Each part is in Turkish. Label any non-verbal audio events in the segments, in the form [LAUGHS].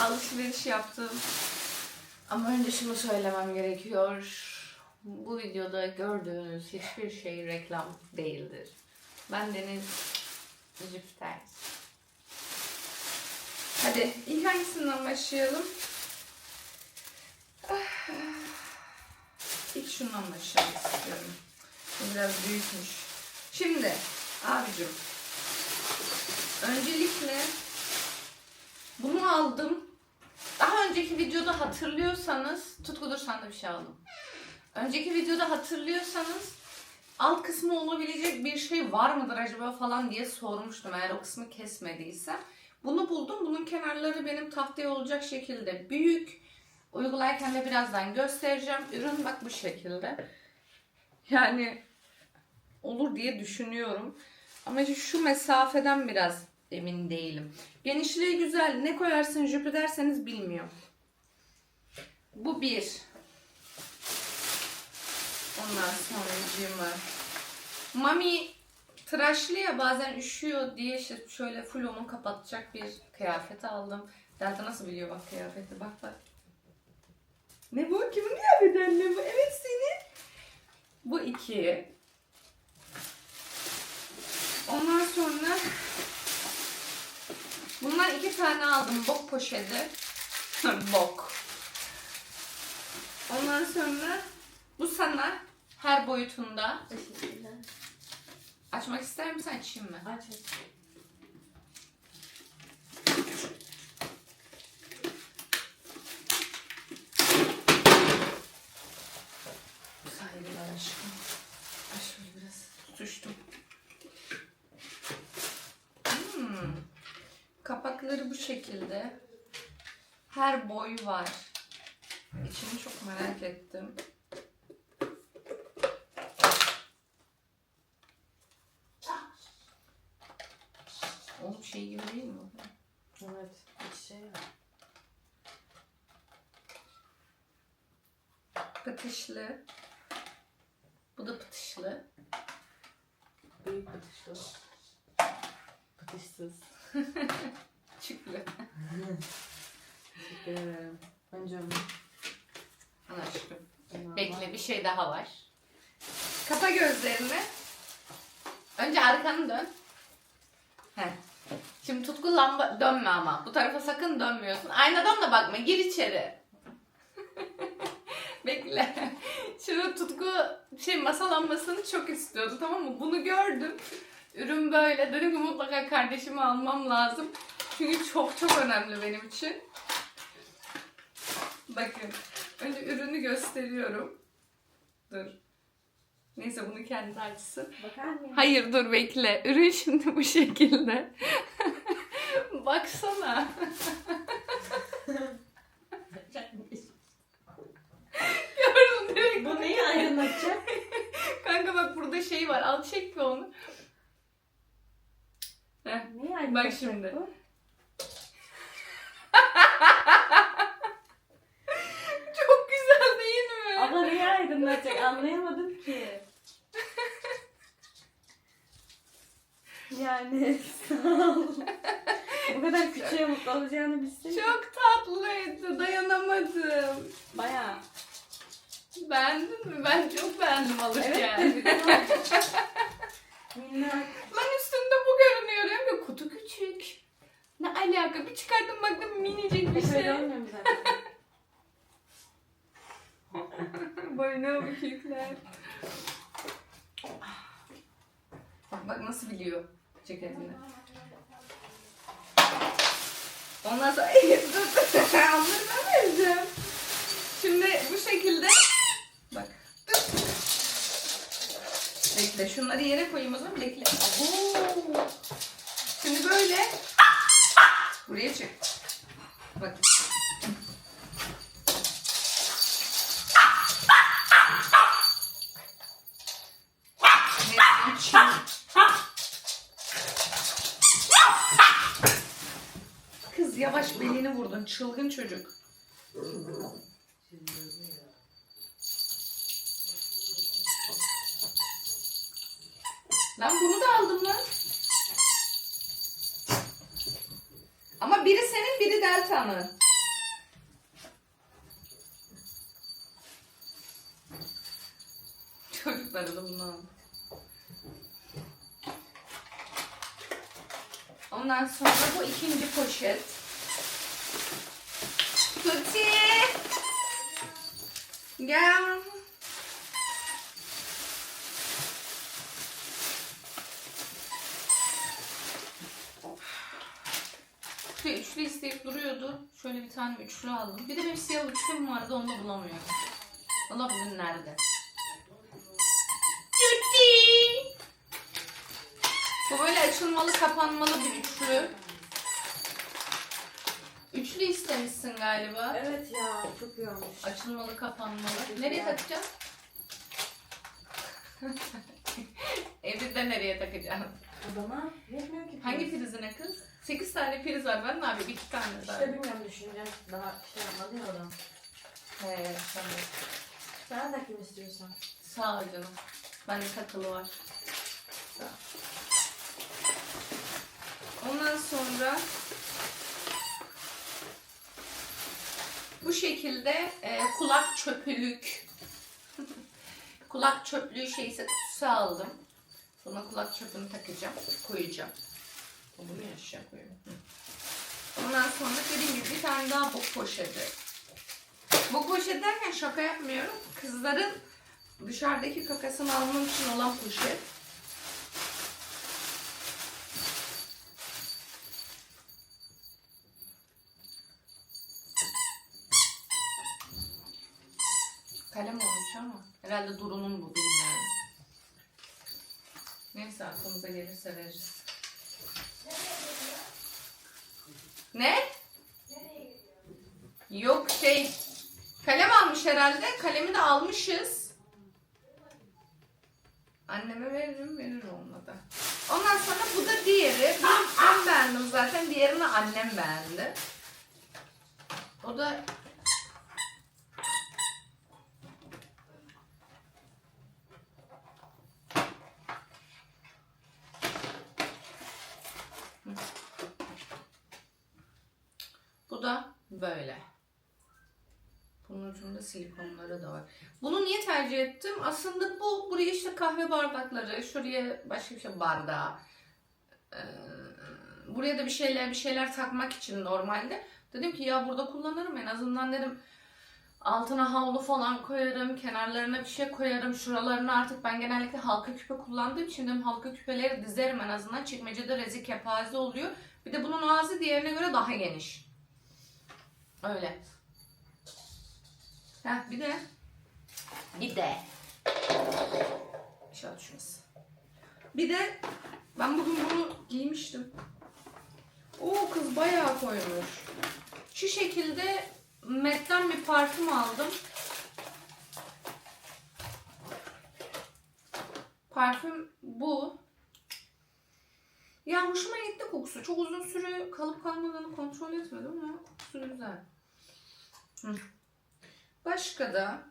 alışveriş yaptım. Ama önce şunu söylemem gerekiyor. Bu videoda gördüğünüz hiçbir şey reklam değildir. Ben Deniz Jüpiter. Hadi ilk hangisinden başlayalım? İlk şundan başlamak istiyorum. Biraz büyükmüş. Şimdi abicim öncelikle bunu aldım. Daha önceki videoda hatırlıyorsanız Tutkudur sen de bir şey aldım. Önceki videoda hatırlıyorsanız alt kısmı olabilecek bir şey var mıdır acaba falan diye sormuştum eğer o kısmı kesmediyse. Bunu buldum. Bunun kenarları benim tahtaya olacak şekilde büyük. Uygularken de birazdan göstereceğim. Ürün bak bu şekilde. Yani olur diye düşünüyorum. Ama şu mesafeden biraz emin değilim. Genişliği güzel. Ne koyarsın jüpü derseniz bilmiyorum. Bu bir. Ondan sonra. Mami tıraşlı ya bazen üşüyor diye işte şöyle full onu kapatacak bir kıyafet aldım. Delta nasıl biliyor bak kıyafeti bak bak. Ne bu? Kimin kıyafeti anne bu? Evet senin. Bu iki. Ondan sonra bunlar iki tane aldım bok poşeti. [LAUGHS] bok. Ondan sonra bu sana her boyutunda. Teşekkürler. Açmak ister misin açayım mı? Aç aç. Saygılar aşkım. Ay şöyle biraz tutuştum. Hmm. Kapakları bu şekilde. Her boy var. İçini çok merak ettim. Oğlum şey gibi değil mi? Evet. Bir şey var. Pıtışlı. Bu da pıtışlı. Büyük pıtışlı. Pıtışsız. [LAUGHS] Çüklü. Teşekkür ederim. Önce onu. Ana aşkım. Bekle bir şey daha var. Kapa gözlerini. Önce arkanı dön. Heh. Şimdi tutku lamba dönme ama. Bu tarafa sakın dönmüyorsun. Aynadan da bakma. Gir içeri. [LAUGHS] Bekle. Şimdi tutku şey masa lambasını çok istiyordu tamam mı? Bunu gördüm. Ürün böyle. Dedim ki mutlaka kardeşimi almam lazım. Çünkü çok çok önemli benim için. Bakın. Önce ürünü gösteriyorum. Dur. Neyse bunu kendi açsın. Bakar mıyım? Hayır dur bekle. Ürün şimdi bu şekilde. [LAUGHS] Baksana. Gördün direkt. Bu neyi aydınlatacak? Kanka bak burada şey var. Al çek bir onu. Heh. Neyi aydınlatacak şimdi. bu? Çok güzel değil mi? Abla neyi aydınlatacak anlayamadım ki. Yani sağ ol. Bu kadar küçüğe mutlu olacağını bilseydim. Çok tatlıydı. Dayanamadım. Bayağı. Beğendin mi? Ben çok beğendim Evet alırken. de güzel. Minnak. Lan üstünde bu görünüyor. Diyorum ki kutu küçük. Ne alaka? Bir çıkardım baktım minicik bir şey. olmuyor mu zaten? [LAUGHS] Boyuna bükükler. Bak bak nasıl biliyor ceketini. Ondan sonra [LAUGHS] dur. Onları ben. Şimdi bu şekilde bak. Bekle şunları yere koyayım o zaman bekle. Şimdi böyle buraya çık. Bak. oldun. Çılgın çocuk. Lan bunu da aldım lan. Ama biri senin biri deltanın. [LAUGHS] Çocukları da bunu aldım. Ondan sonra bu ikinci poşet. Tuti! Gel. Tuti üçlü isteyip duruyordu. Şöyle bir tane üçlü aldım. Bir de benim siyah üçlüm vardı onu da bulamıyorum. Allah bilir nerede. Tuti! Bu böyle açılmalı kapanmalı bir üçlü. Üçlü istemişsin galiba. Evet ya çok iyi olmuş. Açılmalı kapanmalı. Nereye takacağım? [LAUGHS] Evde nereye takacağım? Odama yetmiyor ki. Hangi prizine kız? 8 tane priz var. Ben ne yapayım? 2 tane İşte var. bilmiyorum düşüneceğim. Daha şey yapmadı ya adam. He, tamam. Sen de kim istiyorsan. Sağ ol canım. Bende takılı var. Ondan sonra bu şekilde e, kulak çöpülük [LAUGHS] kulak çöplüğü şeyse kutusu aldım. Buna kulak çöpünü takacağım, koyacağım. Bunu aşağı koyuyorum. Ondan sonra dediğim gibi bir tane daha bu poşeti. Bu poşet derken şaka yapmıyorum. Kızların dışarıdaki kakasını almam için olan poşet. Kalem olmuş ama herhalde Duru'nun bu bilmiyorum. Neyse veririz. Ne? Yok şey kalem almış herhalde. Kalemi de almışız. Anneme veririm verir olmadı. Ondan sonra bu da diğeri. Ben, ben beğendim zaten. Diğerini annem beğendi. O da Bu da böyle. Bunun ucunda silikonları da var. Bunu niye tercih ettim? Aslında bu buraya işte kahve bardakları, şuraya başka bir şey bardağı. Ee, buraya da bir şeyler bir şeyler takmak için normalde. Dedim ki ya burada kullanırım en azından dedim. Altına havlu falan koyarım, kenarlarına bir şey koyarım, şuralarına artık ben genellikle halka küpe kullandığım için dedim halka küpeleri dizerim en azından. Çekmecede rezi kepaze oluyor. Bir de bunun ağzı diğerine göre daha geniş. Öyle. Heh, bir de bir de İnşallah düşmez. Bir de ben bugün bunu giymiştim. Oo kız bayağı koymuş. Şu şekilde Met'ten bir parfüm aldım. Parfüm bu. Ya hoşuma gitti kokusu. Çok uzun süre kalıp kalmadığını kontrol etmedim ama kokusu güzel. Başka da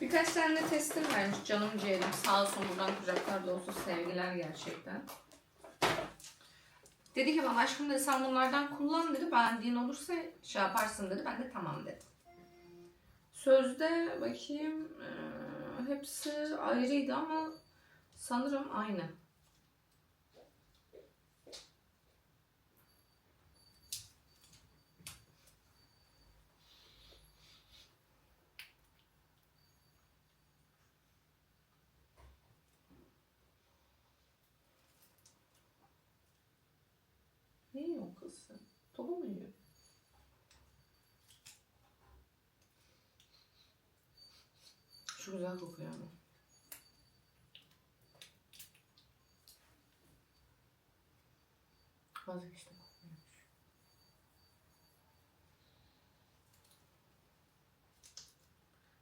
birkaç tane de testim vermiş canım ciğerim. Sağ olsun buradan kucaklar dolusu sevgiler gerçekten. Dedi ki bana aşkım dedi sen bunlardan kullan dedi. Beğendiğin olursa şey yaparsın dedi. Ben de tamam dedim. Sözde bakayım eee, hepsi ayrıydı ama sanırım aynı. Ne yiyorsun kız sen? Topu mu? Şu güzel kokuyor ama. Vazgeçtim.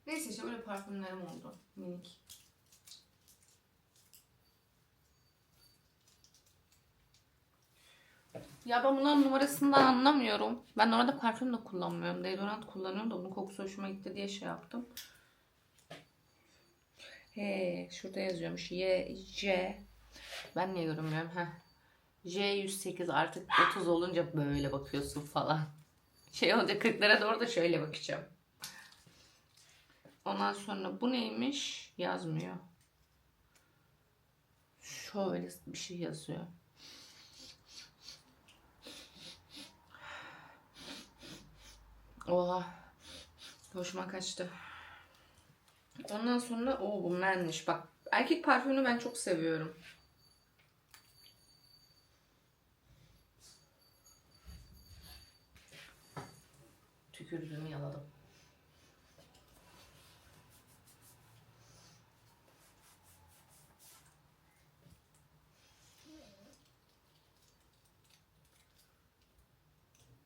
Neyse işte böyle parfümlerim oldu. Minik. Ya ben bunların numarasından anlamıyorum. Ben orada parfüm de kullanmıyorum. Deodorant kullanıyorum da bunun kokusu hoşuma gitti diye şey yaptım. He, şurada yazıyormuş. Y, J. Ben niye görünmüyorum? Heh. J108 artık 30 olunca böyle bakıyorsun falan. Şey olacak 40'lara doğru da şöyle bakacağım. Ondan sonra bu neymiş? Yazmıyor. Şöyle bir şey yazıyor. Hoşuma kaçtı. Ondan sonra o bu menmiş. Bak erkek parfümünü ben çok seviyorum. Tükürdüğümü yaladım.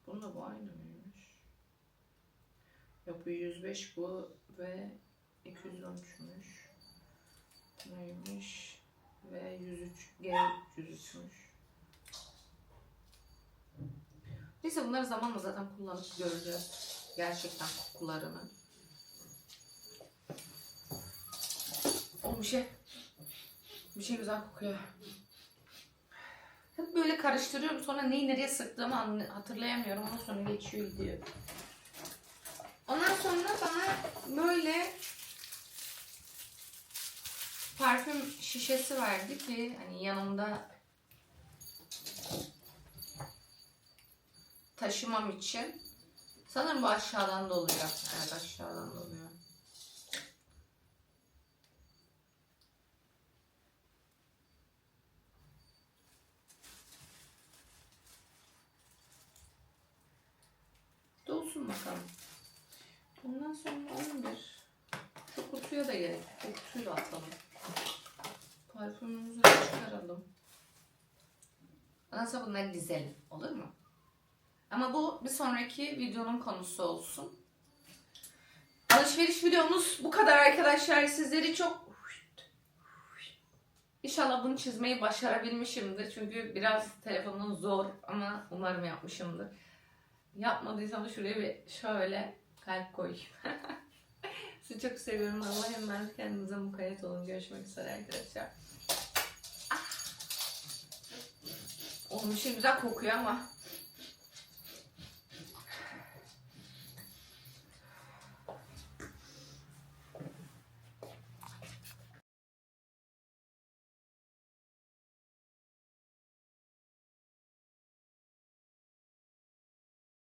Bununla bu aynı mıymış? Bu 105 bu ve 213'müş. Neymiş? Ve 103 G 103'müş. Neyse bunları zamanla zaten kullanıp göreceğiz. Gerçekten kokularını. O bir şey. Bir şey güzel kokuyor. Hep böyle karıştırıyorum. Sonra neyi nereye sıktığımı hatırlayamıyorum. Ama sonra geçiyor gidiyor. Sonra bana böyle parfüm şişesi verdi ki hani yanımda taşımam için. Sanırım bu aşağıdan doluyor. Evet aşağıdan doluyor. Dolsun bakalım. Ondan sonra 11. Şu kutuya da. O kutuyu da atalım. Parfümümüzü çıkaralım. Ondan sonra bunları dizelim. Olur mu? Ama bu bir sonraki videonun konusu olsun. Alışveriş videomuz bu kadar arkadaşlar. Sizleri çok İnşallah bunu çizmeyi başarabilmişimdir. Çünkü biraz telefonun zor ama umarım yapmışımdır. Yapmadıysam da şuraya bir şöyle kalp koyayım. [LAUGHS] Sizi çok seviyorum. Allah'a emanet kendinize mukayyet olun. Görüşmek üzere arkadaşlar. Ah. Oğlum bir şey güzel kokuyor ama.